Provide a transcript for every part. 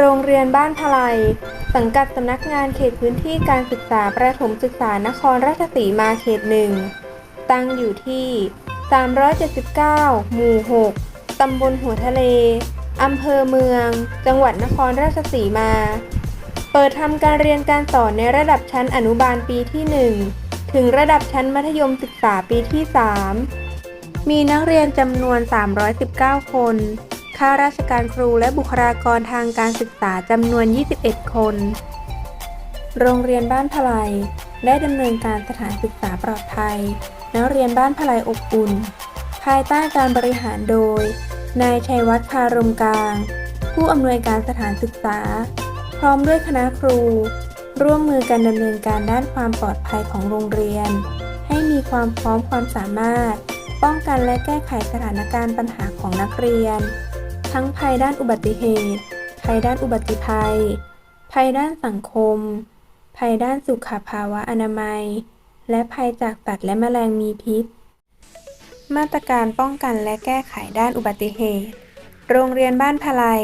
โรงเรียนบ้านพลายสังกัดสำนักงานเขตพื้นที่การศึกษาประถมศึกษานครราชสีมาเขตหนึ่ง ตั้งอยู่ที่ 379 หมู่ 6 ตำบลหัวทะเล อำเภอเมือง จังหวัดนครราชสีมา เปิดทำการเรียนการสอนในระดับชั้นอนุบาลปีที่ 1 ถึงระดับชั้นมัธยมศึกษาปีที่ 3 มีนักเรียนจำนวน 319 คน ข้าราชการครูและบุคลากรทางการศึกษาจำนวน 21 คน โรงเรียนบ้านพลายได้ดำเนินการสถานศึกษาปลอดภัย นักเรียนบ้านพลายอบอุ่น ภายใต้การบริหารโดย นายชัยวัฒน์คารมกลาง ผู้อำนวยการสถานศึกษา พร้อมด้วยคณะครู ร่วมมือกันดำเนินการด้านความปลอดภัยของโรงเรียน ให้มีความพร้อมความสามารถ ป้องกันและแก้ไขสถานการณ์ปัญหาของนักเรียน ทั้งภัยด้านอุบัติเหตุ ภัยด้านอุบัติภัย ภัยด้านสังคม ภัยด้านสุขภาวะอนามัย และภัยจากสัตว์และแมลงมีพิษ มาตรการป้องกันและแก้ไขด้านอุบัติเหตุ โรงเรียนบ้านพลาย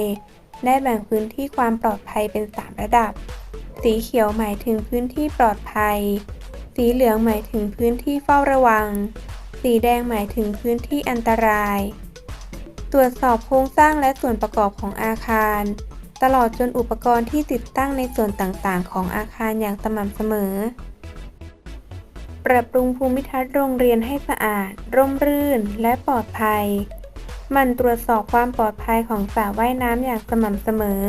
ได้แบ่งพื้นที่ความปลอดภัยเป็น 3 ระดับ สีเขียวหมายถึงพื้นที่ปลอดภัย สีเหลืองหมายถึงพื้นที่เฝ้าระวัง สีแดงหมายถึงพื้นที่อันตราย ตรวจสอบโครงสร้างและส่วนประกอบของอาคาร ตลอดจนอุปกรณ์ที่ติดตั้งในส่วนต่างๆ ของอาคารอย่างสม่ำเสมอ ปรับปรุงภูมิทัศน์โรงเรียนให้สะอาด ร่มรื่น และปลอดภัย มันตรวจสอบความปลอดภัยของสระว่ายน้ำอย่างสม่ำเสมอ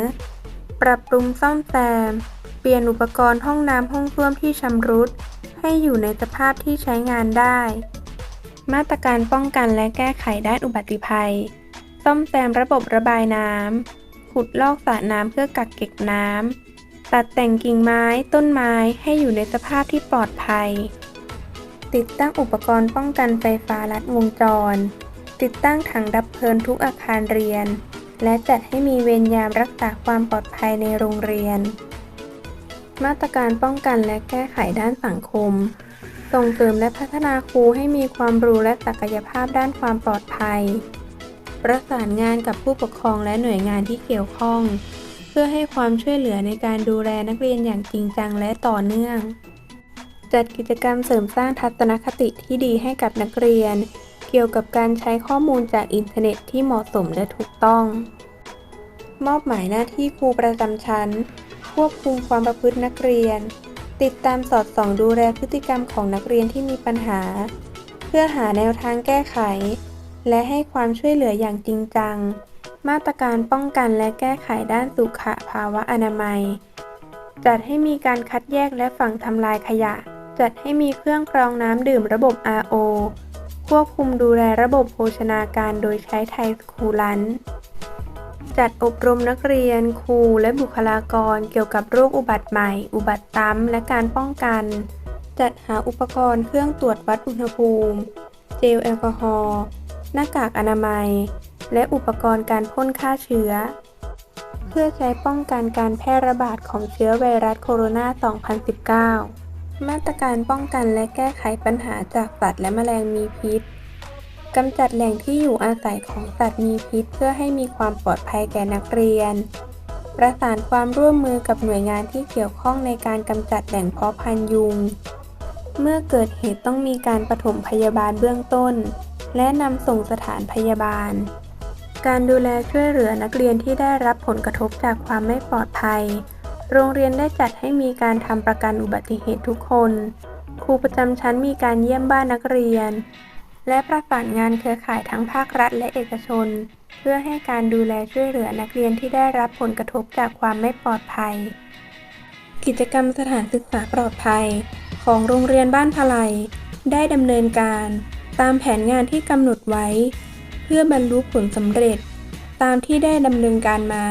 ปรับปรุงซ่อมแซม เปลี่ยนอุปกรณ์ห้องน้ำห้องส้วมที่ชำรุด ให้อยู่ในสภาพที่ใช้งานได้มาตรการป้องกันและแก้ไขด้านอุบัติภัย ซ่อมแซมระบบระบายน้ำ ขุดลอกสระน้ำเพื่อกักเก็บน้ำ ตัดแต่งกิ่งไม้ต้นไม้ให้อยู่ในสภาพที่ปลอดภัย ติดตั้งอุปกรณ์ป้องกันไฟฟ้าลัดวงจร ติดตั้งถังดับเพลิงทุกอาคารเรียน และจัดให้มีเวรยามรักษาความปลอดภัยในโรงเรียน มาตรการป้องกันและแก้ไขด้านสังคม ส่งเสริมและพัฒนาครูให้มีความรู้และศักยภาพด้านความปลอดภัย ประสานงานกับผู้ปกครองและหน่วยงานที่เกี่ยวข้อง เพื่อให้ความช่วยเหลือในการดูแลนักเรียนอย่างจริงจังและต่อเนื่อง จัดกิจกรรมเสริมสร้างทัศนคติที่ดีให้กับนักเรียน เกี่ยวกับการใช้ข้อมูลจากอินเทอร์เน็ตที่เหมาะสมและถูกต้อง มอบหมายหน้าที่ครูประจำชั้น ควบคุมความประพฤตินักเรียน ติดตามสอดส่องดูแลพฤติกรรมของนักเรียนที่มีปัญหา เพื่อหาแนวทางแก้ไข และให้ความช่วยเหลืออย่างจริงจัง มาตรการป้องกันและแก้ไขด้านสุขภาวะอนามัย จัดให้มีการคัดแยกและฝังทำลายขยะ จัดให้มีเครื่องกรองน้ำดื่มระบบ RO ควบคุมดูแลระบบโภชนาการโดยใช้ไทยสคูลันจัดอบรมนักเรียน ครู และบุคลากร เกี่ยวกับโรคอุบัติใหม่ อุบัติซ้ำและการป้องกัน จัดหาอุปกรณ์เครื่องตรวจวัดอุณหภูมิ เจลแอลกอฮอล์ หน้ากากอนามัย และอุปกรณ์การพ่นฆ่าเชื้อ เพื่อใช้ป้องกันการแพร่ระบาดของเชื้อไวรัสโคโรนา 2019 มาตรการป้องกันและแก้ไขปัญหาจากสัตว์และแมลงมีพิษกำจัดแหล่งที่อยู่อาศัยของสัตว์มีพิษ เพื่อให้มีความปลอดภัยแก่นักเรียน ประสานความร่วมมือกับหน่วยงานที่เกี่ยวข้องในการกำจัดแหล่งเพาะพันยุง เมื่อเกิดเหตุต้องมีการปฐมพยาบาลเบื้องต้น และนำส่งสถานพยาบาล การดูแลช่วยเหลือนักเรียนที่ได้รับผลกระทบจากความไม่ปลอดภัย โรงเรียนได้จัดให้มีการทำประกันอุบัติเหตุทุกคน ครูประจำชั้นมีการเยี่ยมบ้านนักเรียน และประสานงานเครือข่ายทั้งภาครัฐและเอกชน เพื่อให้การดูแลช่วยเหลือนักเรียนที่ได้รับผลกระทบจากความไม่ปลอดภัย กิจกรรมสถานศึกษาปลอดภัย ของโรงเรียนบ้านพลายได้ดำเนินการ ตามแผนงานที่กำหนดไว้ เพื่อบรรลุผลสำเร็จ ตามที่ได้ดำเนินการมา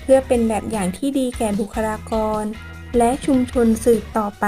เพื่อเป็นแบบอย่างที่ดีแก่บุคลากร และชุมชนสืบต่อไป